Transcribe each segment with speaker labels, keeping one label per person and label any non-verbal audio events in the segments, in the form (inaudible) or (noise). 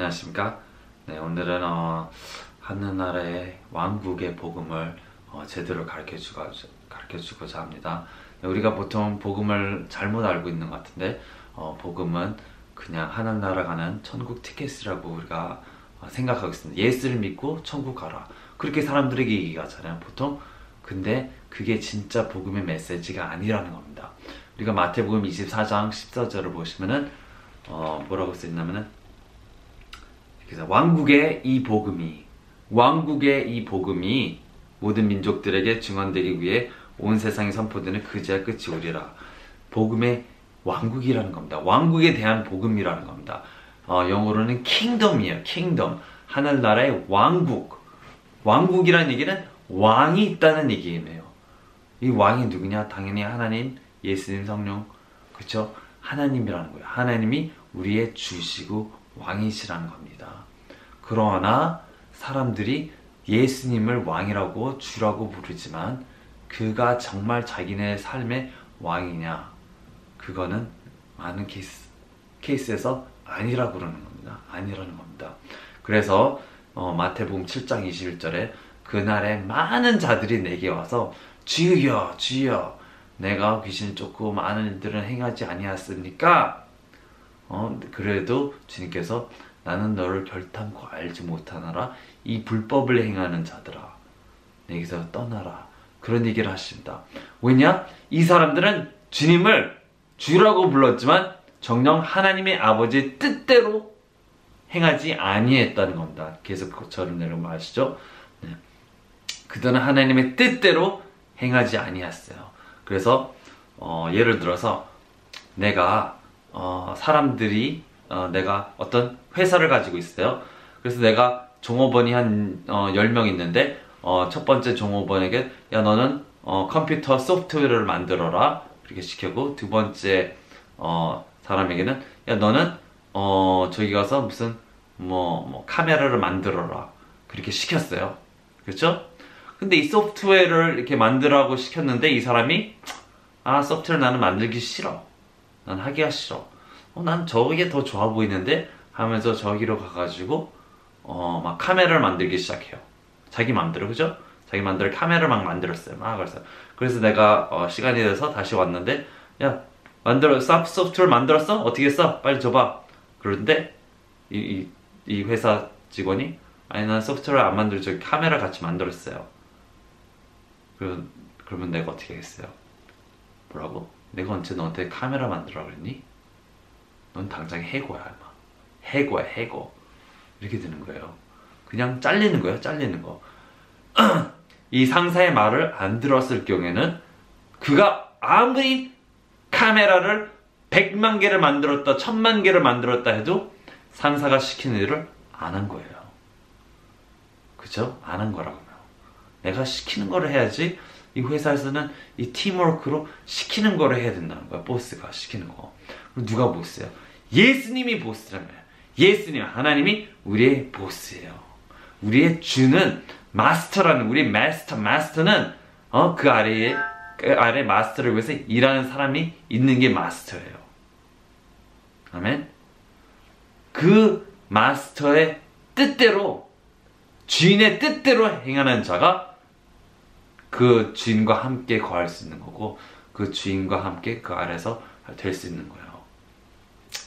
Speaker 1: 안녕하십니까? 네, 오늘은 어, 하늘나라의 왕국의 복음을 어, 제대로 가르쳐 주고 가르쳐 주고자 합니다. 네, 우리가 보통 복음을 잘못 알고 있는 것 같은데 어, 복음은 그냥 하늘나라 가는 천국 티켓이라고 우리가 어, 생각하고 있습니다. 예수를 믿고 천국 가라. 그렇게 사람들에게 얘기하잖아요. 보통 근데 그게 진짜 복음의 메시지가 아니라는 겁니다. 우리가 마태복음 24장 14절을 보시면은 어, 뭐라고 써있냐면은 그래서 왕국의 이 복음이 왕국의 이 복음이 모든 민족들에게 증언되기 위해 온 세상에 선포되는 그제야 끝이 오리라. 복음의 왕국이라는 겁니다. 왕국에 대한 복음이라는 겁니다. 어, 영어로는 킹덤이에요. 킹덤. 하늘나라의 왕국. 왕국이라는 얘기는 왕이 있다는 얘기예요. 이 왕이 누구냐? 당연히 하나님, 예수님, 성령. 그렇죠? 하나님이라는 거예요. 하나님이 우리의 주시고 왕이시라는 겁니다. 그러나 사람들이 예수님을 왕이라고 주라고 부르지만 그가 정말 자기네 삶의 왕이냐? 그거는 많은 케이스, 케이스에서 아니라고 그러는 겁니다. 아니라는 겁니다. 그래서 어, 마태복음 7장 21절에 그날에 많은 자들이 내게 와서 주여 주여 내가 귀신 쫓고 많은 일들은 행하지 아니하습니까? 어, 그래도 주님께서 나는 너를 결탄코 알지 못하나라 이 불법을 행하는 자들아 내게서 떠나라 그런 얘기를 하십니다. 왜냐? 이 사람들은 주님을 주라고 불렀지만 정령 하나님의 아버지의 뜻대로 행하지 아니했다는 겁니다. 계속 저를 내려면 아시죠? 네. 그들은 하나님의 뜻대로 행하지 아니했어요. 그래서 어, 예를 들어서 내가 어, 사람들이 어, 내가 어떤 회사를 가지고 있어요. 그래서 내가 종업원이 한 어, 10명 있는데 어, 첫 번째 종업원에게 야 너는 어, 컴퓨터 소프트웨어를 만들어라 그렇게 시키고 두 번째 어, 사람에게는 야 너는 어, 저기 가서 무슨 뭐, 뭐 카메라를 만들어라 그렇게 시켰어요. 그렇죠? 근데 이 소프트웨어를 이렇게 만들라고 시켰는데 이 사람이 아 소프트웨어 나는 만들기 싫어. 난 하기가 싫어. 어, 난 저게 더 좋아 보이는데 하면서 저기로 가가지고 어, 막 카메라를 만들기 시작해요. 자기 맘대로 그죠? 자기 맘대로 카메라를 막 만들었어요. 막 그래서 그래서 내가 어, 시간이 돼서 다시 왔는데 야 만들어 소프트웨어 만들었어? 어떻게 했어? 빨리 줘봐. 그런데 이, 이, 이 회사 직원이 아니 난 소프트웨어 안 저기 카메라 같이 만들었어요. 그, 그러면 내가 어떻게 하겠어요? 뭐라고? 내가 언제 너한테 카메라 만들라 그랬니? 넌 당장 해고야, 임마. 해고야, 해고. 이렇게 되는 거예요. 그냥 잘리는 거예요, 잘리는 거. (clears throat) 이 상사의 말을 안 들었을 경우에는 그가 아무리 카메라를 100만 개를 만들었다, 1000만 개를 만들었다 해도 상사가 시키는 일을 안 한 거예요. 그죠? 안 한 거라고요. 내가 시키는 거를 해야지 이 회사에서는 이 팀워크로 시키는 거를 해야 된다는 거야. 보스가 시키는 거. 누가 보스예요? 예수님이 보스라며. 예수님, 하나님이 우리의 보스예요. 우리의 주는 마스터라는 우리 마스터, 마스터는 어, 그 아래에 그 아래 마스터를 위해서 일하는 사람이 있는 게 마스터예요. 아멘. 그 마스터의 뜻대로 주인의 뜻대로 행하는 자가 그 주인과 함께 거할 수 있는 거고 그 주인과 함께 그 아래서 될 수 있는 거예요.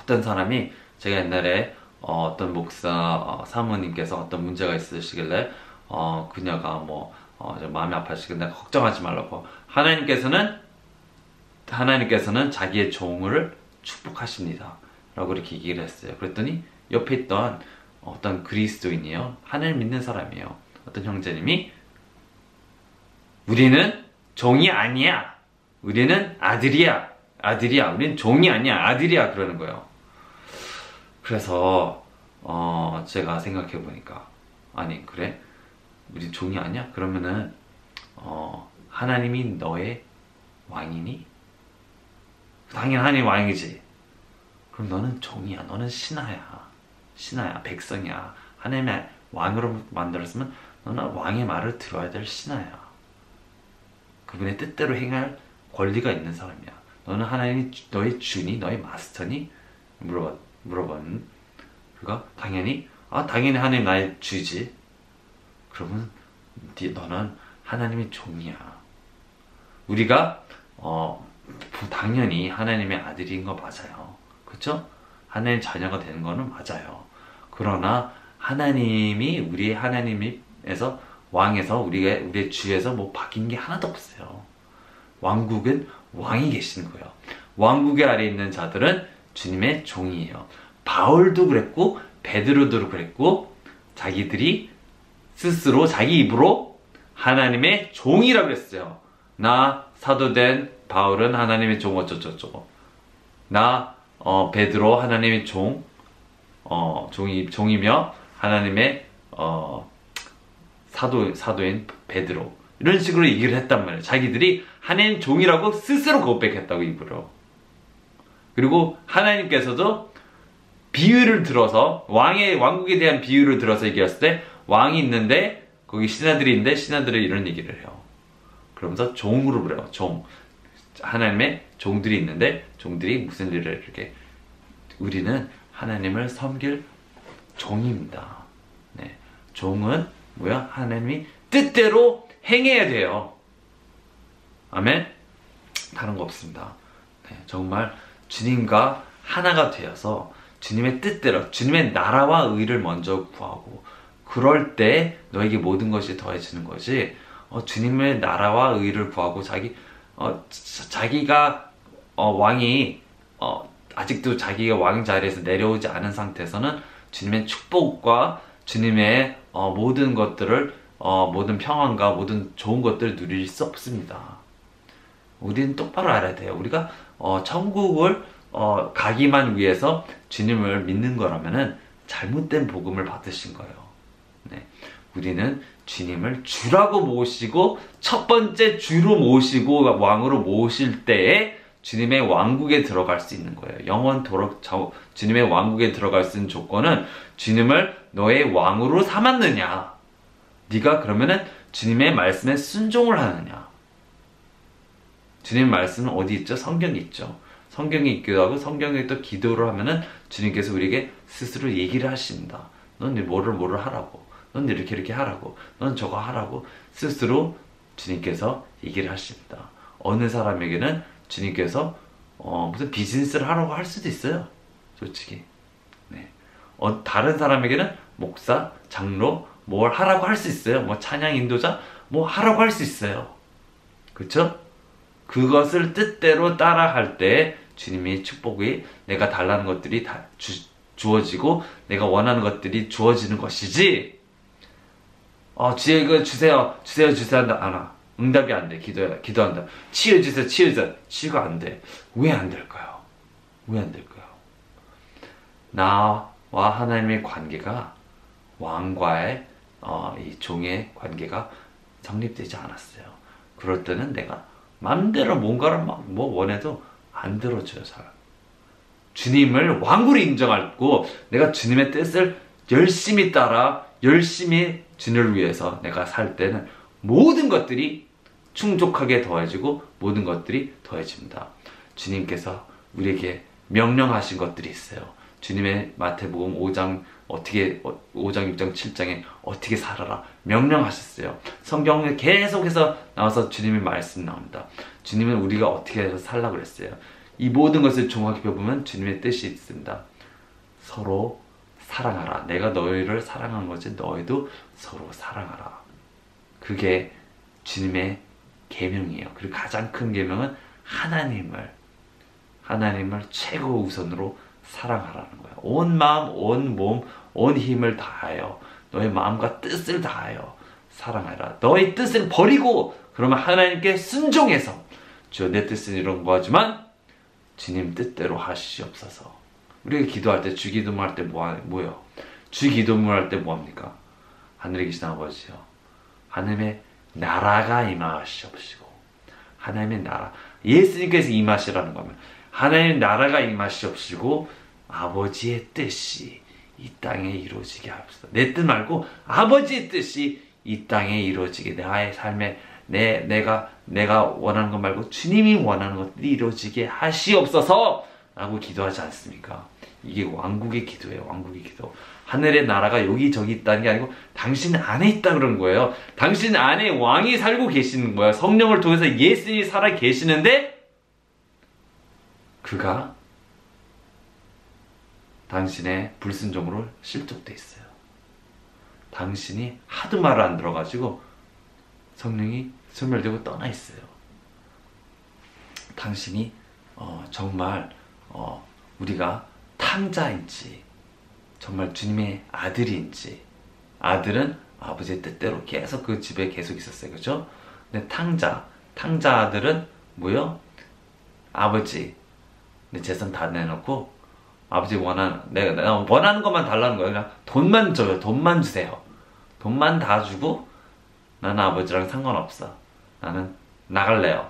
Speaker 1: 어떤 사람이 제가 옛날에 어, 떤 목사 어, 사모님께서 어떤 문제가 있으시길래 어, 그녀가 뭐 어, 마음이 아파지길래 걱정하지 말라고 하나님께서는 하나님께서는 자기의 종을 축복하십니다. 라고 이렇게 얘기를 했어요. 그랬더니 옆에 있던 어떤 그리스도인이요. 하늘 믿는 사람이에요. 어떤 형제님이 우리는 종이 아니야. 우리는 아들이야. 아들이야. 우리는 종이 아니야. 아들이야. 그러는 거예요. 그래서 어 제가 생각해 보니까 아니 그래? 우리 종이 아니야? 그러면은 어 하나님이 너의 왕이니? 당연히 하나님 왕이지. 그럼 너는 종이야. 너는 신하야. 신하야. 백성이야. 하나님의 왕으로 만들었으면 너는 왕의 말을 들어야 될 신하야. 그분의 뜻대로 행할 권리가 있는 사람이야. 너는 하나님이 너의 주니, 너의 마스터니? 물어봐, 물어봤는. 그가 당연히 아 당연히 하나님 나의 주지. 그러면 너는 하나님의 종이야. 우리가 어 당연히 하나님의 아들인 거 맞아요. 그렇죠? 하나님 자녀가 되는 거는 맞아요. 그러나 하나님이 우리 하나님에서 왕에서 우리의 주에서 뭐 바뀐 게 하나도 없어요. 왕국은 왕이 계시는 거예요. 왕국의 아래 있는 자들은 주님의 종이에요. 바울도 그랬고 베드로도 그랬고 자기들이 스스로 자기 입으로 하나님의 종이라고 했어요. 나 사도된 바울은 하나님의 종 어쩌저쩌고 나 어, 베드로 하나님의 종 어, 종이 종이며 하나님의 어, 사도 사도인 베드로 이런 식으로 얘기를 했단 말이에요. 자기들이 하나님 종이라고 스스로 고백했다고 입으로. 그리고 하나님께서도 비유를 들어서 왕의 왕국에 대한 비유를 들어서 얘기했을 때 왕이 있는데 거기 신하들이 있는데 신하들이 이런 얘기를 해요. 그러면서 종으로 그래요. 종. 하나님의 종들이 있는데 종들이 무슨 일을 이렇게 우리는 하나님을 섬길 종입니다. 네. 종은 뭐야? 하나님이 뜻대로 행해야 돼요. 아멘? 다른 거 없습니다. 네, 정말 주님과 하나가 되어서 주님의 뜻대로 주님의 나라와 의를 먼저 구하고 그럴 때 너에게 모든 것이 더해지는 거지 어, 주님의 나라와 의를 구하고 자기 어, 자기가 어, 왕이 어, 아직도 자기가 왕 자리에서 내려오지 않은 상태에서는 주님의 축복과 주님의 어, 모든 것들을 어, 모든 평안과 모든 좋은 것들을 누릴 수 없습니다. 우리는 똑바로 알아야 돼요. 우리가 어, 천국을 어, 가기만 위해서 주님을 믿는 거라면은 잘못된 복음을 받으신 거예요. 네. 우리는 주님을 주라고 모시고 첫 번째 주로 모시고 왕으로 모실 때에 주님의 왕국에 들어갈 수 있는 거예요. 영원토록 주님의 왕국에 들어갈 수 있는 조건은 주님을 너의 왕으로 삼았느냐. 네가 그러면은 주님의 말씀에 순종을 하느냐. 주님 말씀은 어디 있죠? 성경에 있죠. 성경에 있기도 하고 성경에 또 기도를 하면은 주님께서 우리에게 스스로 얘기를 하십니다. 넌 뭐를 뭐를 하라고. 넌 이렇게 이렇게 하라고. 넌 저거 하라고. 스스로 주님께서 얘기를 하십니다. 어느 사람에게는 주님께서 어, 무슨 비즈니스를 하라고 할 수도 있어요. 솔직히. 네. 어, 다른 사람에게는 목사, 장로, 뭘 하라고 할 수 있어요. 뭐 찬양 인도자, 뭐 하라고 할 수 있어요. 그쵸? 그것을 뜻대로 따라할 때 주님의 축복이 내가 달라는 것들이 다 주, 주어지고 내가 원하는 것들이 주어지는 것이지. 어, 주여 이거 주세요, 주세요, 주세요 한다. 안 와. 응답이 안 돼. 기도, 기도한다. 치유 주세요, 치유자. 치유가 안 돼. 왜 안 될까요? 왜 안 될까요? 나와 하나님의 관계가 왕과의 어, 이 종의 관계가 성립되지 않았어요. 그럴 때는 내가 마음대로 뭔가를 막 뭐 원해도 안 들어줘요, 사람. 주님을 왕으로 인정하고 내가 주님의 뜻을 열심히 따라 열심히 주님을 위해서 내가 살 때는 모든 것들이 충족하게 더해지고 모든 것들이 더해집니다. 주님께서 우리에게 명령하신 것들이 있어요. 주님의 마태복음 5장 어떻게 5장 6장 7장에 어떻게 살아라 명령하셨어요. 성경에 계속해서 나와서 주님의 말씀 나옵니다. 주님은 우리가 어떻게 해서 살라 그랬어요. 이 모든 것을 종합해 보면 주님의 뜻이 있습니다. 서로 사랑하라. 내가 너희를 사랑한 거지 너희도 서로 사랑하라. 그게 주님의 계명이에요. 그리고 가장 큰 계명은 하나님을 하나님을 최고 우선으로 사랑하라는 거예요. 온 마음, 온 몸, 온 힘을 다하여 너의 마음과 뜻을 다하여 사랑하라. 너의 뜻을 버리고 그러면 하나님께 순종해서 주여 내 뜻은 이런 거지만 주님 뜻대로 하시옵소서. 우리가 기도할 때 주기도할 때 뭐, 뭐요? 주기도할 때 뭐합니까? 하늘에 계신 아버지요. 하나님의 나라가 임하시옵시고 하나님의 나라 예수님께서 임하시라는 거면 하나님의 나라가 임하시옵시고 아버지의 뜻이 이 땅에 이루어지게 하옵소서. 내 뜻 말고 아버지의 뜻이 이 땅에 이루어지게 나의 삶에 내 내가 내가 원하는 것 말고 주님이 원하는 것들이 이루어지게 하시옵소서라고 기도하지 않습니까? 이게 왕국의 기도예요. 왕국의 기도. 하늘의 나라가 여기저기 있다는 게 아니고 당신 안에 있다 그런 거예요. 당신 안에 왕이 살고 계시는 거예요. 성령을 통해서 예수님이 살아 계시는데 그가 당신의 불순종으로 실족돼 있어요. 당신이 하도 말을 안 들어가지고 성령이 소멸되고 떠나 있어요. 당신이 어, 정말 어, 우리가 탕자인지 정말 주님의 아들인지 아들은 아버지의 뜻대로 계속 그 집에 계속 있었어요. 그죠? 근데 탕자, 탕자 아들은 뭐요? 아버지 내 재산 다 내놓고 아버지 원하는 내가, 원하는 것만 달라는 거예요. 그냥 돈만 줘요. 돈만 주세요. 돈만 다 주고 나는 아버지랑 상관없어. 나는 나갈래요.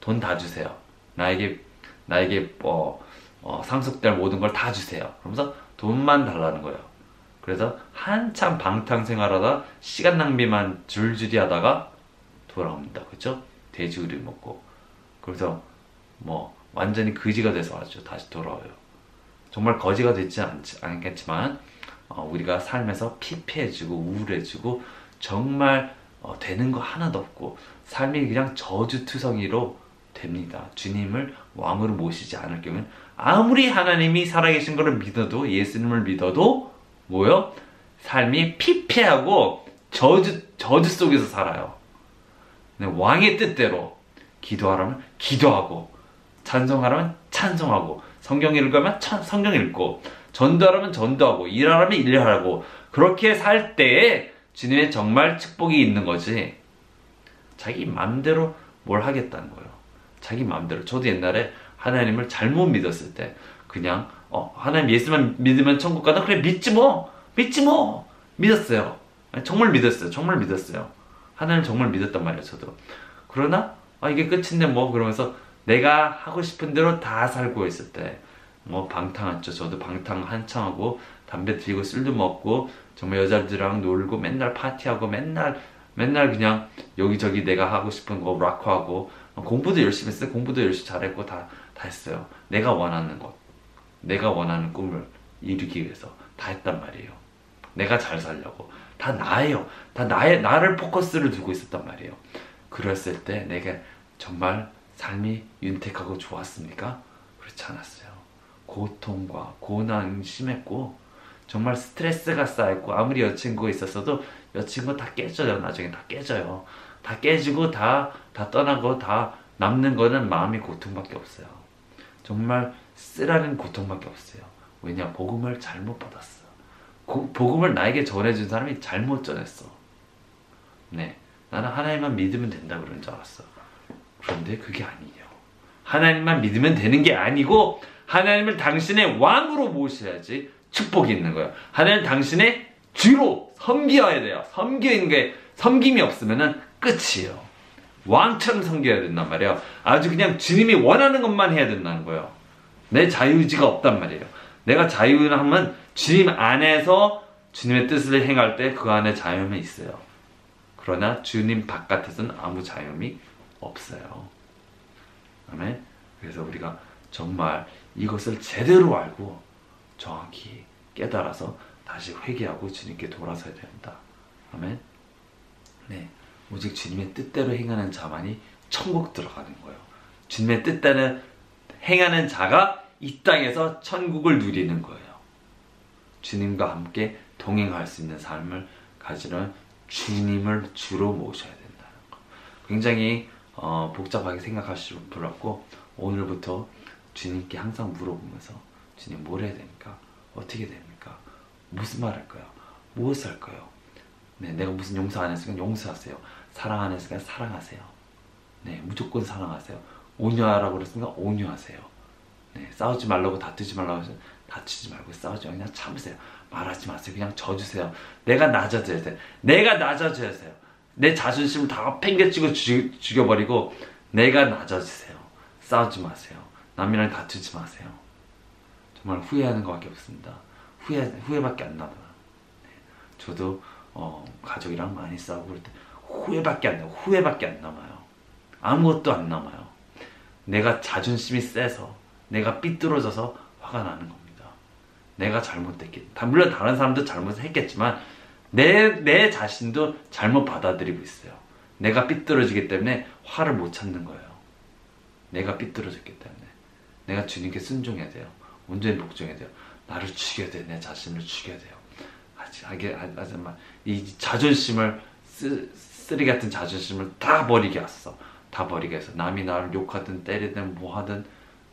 Speaker 1: 돈 다 주세요. 나에게 나에게 뭐 어, 상속될 모든 걸 다 주세요. 그러면서 돈만 달라는 거예요. 그래서 한참 방탕 생활하다 시간 낭비만 줄줄이 하다가 돌아옵니다. 그렇죠? 돼지우리 먹고 그래서 뭐 완전히 거지가 돼서 왔죠. 다시 돌아와요. 정말 거지가 되지 않지, 않겠지만 어, 우리가 삶에서 피폐해지고 우울해지고 정말 어, 되는 거 하나도 없고 삶이 그냥 저주투성이로 됩니다. 주님을 왕으로 모시지 않을 경우는 아무리 하나님이 살아계신 것을 믿어도 예수님을 믿어도 뭐요? 삶이 피폐하고 저주 저주 속에서 살아요. 왕의 뜻대로 기도하라면 기도하고 찬송하라면 찬송하고 성경 읽으면 성경 읽고 전도하라면 전도하고 일하라면 일하라고 그렇게 살 때에 주님의 정말 축복이 있는 거지. 자기 마음대로 뭘 하겠다는 거예요. 자기 마음대로. 저도 옛날에 하나님을 잘못 믿었을 때 그냥 어, 하나님 예수만 믿으면 천국 가다 그래 믿지 뭐 믿지 뭐 믿었어요. 정말 믿었어요. 정말 믿었어요. 하나님 정말 믿었단 말이에요. 저도. 그러나 아, 이게 끝인데 뭐 그러면서 내가 하고 싶은 대로 다 살고 있을 때 뭐 방탕했죠. 저도 방탕 한창 하고 담배 피고 술도 먹고 정말 여자들이랑 놀고 맨날 파티하고 맨날 맨날 그냥 여기저기 내가 하고 싶은 거 락하고 공부도 열심히 했어요. 공부도 열심히 잘했고 다, 다 했어요. 내가 원하는 것, 내가 원하는 꿈을 이루기 위해서 다 했단 말이에요. 내가 잘 살려고. 다 나예요. 다 나의, 나를 포커스를 두고 있었단 말이에요. 그랬을 때 내가 정말 삶이 윤택하고 좋았습니까? 그렇지 않았어요. 고통과 고난이 심했고, 정말 스트레스가 쌓였고, 아무리 여친구가 있었어도 여친구 다 깨져요. 나중에 다 깨져요. 다 깨지고 다, 다 떠나고 다 남는 거는 마음의 고통밖에 없어요. 정말 쓰라는 고통밖에 없어요. 왜냐? 복음을 잘못 받았어. 고, 복음을 나에게 전해준 사람이 잘못 전했어. 네. 나는 하나님만 믿으면 된다 그런 줄 알았어. 그런데 그게 아니에요. 하나님만 믿으면 되는 게 아니고 하나님을 당신의 왕으로 모셔야지 축복이 있는 거예요. 하나님 당신의 주로 섬겨야 돼요. 섬기는 게 섬김이 없으면 끝이에요. 왕처럼 섬겨야 된단 말이에요. 아주 그냥 주님이 원하는 것만 해야 된다는 거예요. 내 자유의지가 없단 말이에요. 내가 자유를 하면 주님 안에서 주님의 뜻을 행할 때 그 안에 자유함이 있어요. 그러나 주님 바깥에서는 아무 자유함이 없어요. 아멘. 그래서 우리가 정말 이것을 제대로 알고 정확히 깨달아서 다시 회개하고 주님께 돌아서야 된다. 아멘. 네. 오직 주님의 뜻대로 행하는 자만이 천국 들어가는 거예요. 주님의 뜻대로 행하는 자가 이 땅에서 천국을 누리는 거예요. 주님과 함께 동행할 수 있는 삶을 가지는 주님을 주로 모셔야 된다는 거. 굉장히 어, 복잡하게 생각하실 없고 오늘부터 주님께 항상 물어보면서 주님 뭘 해야 됩니까? 어떻게 됩니까? 무슨 말 할까요? 무엇을 할까요? 네, 내가 무슨 용서 안 했으면 용서하세요. 사랑 안 했으면 사랑하세요. 네, 무조건 사랑하세요. 온유하라고 그랬으니까 온유하세요. 네, 싸우지 말라고 다투지 말라고 해서 다투지 말고 싸우지 말고 그냥 참으세요. 말하지 마세요. 그냥 져주세요. 내가 낮아져야 돼. 내가 낮아져야 돼요. 내 자존심을 다 팽개치고 죽, 죽여버리고 내가 낮아지세요. 싸우지 마세요. 남이랑 다투지 마세요. 정말 후회하는 것밖에 없습니다. 후회, 후회밖에 안 남아요. 네. 저도 어, 가족이랑 많이 싸우고 그럴 때 후회밖에 안 나요. 후회밖에 안 남아요. 아무것도 안 남아요. 내가 자존심이 세서 내가 삐뚤어져서 화가 나는 겁니다. 내가 잘못됐기. 다 물론 다른 사람도 잘못을 했겠지만 내 내 자신도 잘못 받아들이고 있어요. 내가 삐뚤어지기 때문에 화를 못 참는 거예요. 내가 삐뚤어졌기 때문에 내가 주님께 순종해야 돼요. 온전히 복종해야 돼요. 나를 죽여야 돼. 내 자신을 죽여야 돼요. 하게 하지만 이 자존심을 쓰, 쓰레기 같은 자존심을 다 버리게 했어. 다 버리게 해서 남이 나를 욕하든 때리든 뭐 하든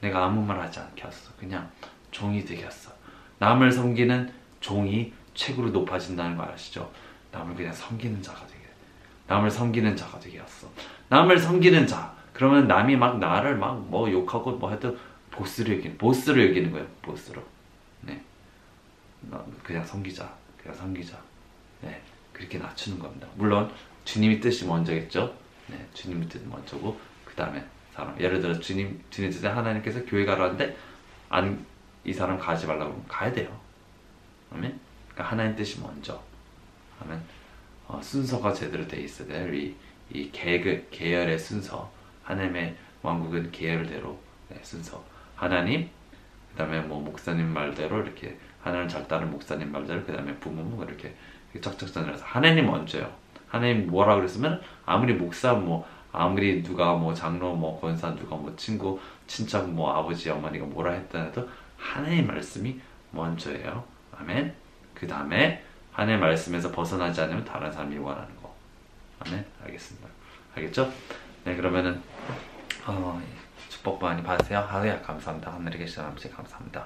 Speaker 1: 내가 아무 말 하지 않게 했어. 그냥 종이 되게 했어. 남을 섬기는 종이 최고로 높아진다는 거 아시죠? 남을 그냥 섬기는 자가 되게. 남을 섬기는 자가 되게 했어. 남을 섬기는 자. 그러면 남이 막 나를 막 뭐 욕하고 뭐 해도 보스로 여기는 보스로 여기는 거예요. 보스로. 네. 나 그냥 섬기자. 그냥 섬기자. 네. 그렇게 낮추는 겁니다. 물론 주님이 뜻이 먼저겠죠. 네. 주님의 뜻이 먼저고 그 다음에 사람. 예를 들어 주님 주님 뜻에 하나님께서 교회 가라는데 안 이 사람 가지 말라고 하면 가야 돼요. 아멘. 그러니까 하나님 뜻이 먼저. 하면 어, 순서가 제대로 돼 있어야 돼요. 이, 이 계급, 계열의 순서. 하나님의 왕국은 계열대로 네, 순서. 하나님, 그 다음에 뭐 목사님 말대로 이렇게 하나님 잘 따른 목사님 말대로 그 다음에 부모님 이렇게 짝짝전해서 하나님 먼저요. 하나님 뭐라 그랬으면 아무리 목사 뭐 아무리 누가 뭐 장로 뭐 권사 누가 뭐 친구 친척 뭐 아버지 어머니가 뭐라 했다 해도 하나님 말씀이 먼저예요. 아멘. 그 다음에 하나님 말씀에서 벗어나지 않으면 다른 사람이 원하는 거. 아멘. 알겠습니다. 알겠죠? 네 그러면은 어, 축복 많이 받으세요. 하루야 감사합니다. 하늘에 계신 아버지 감사합니다.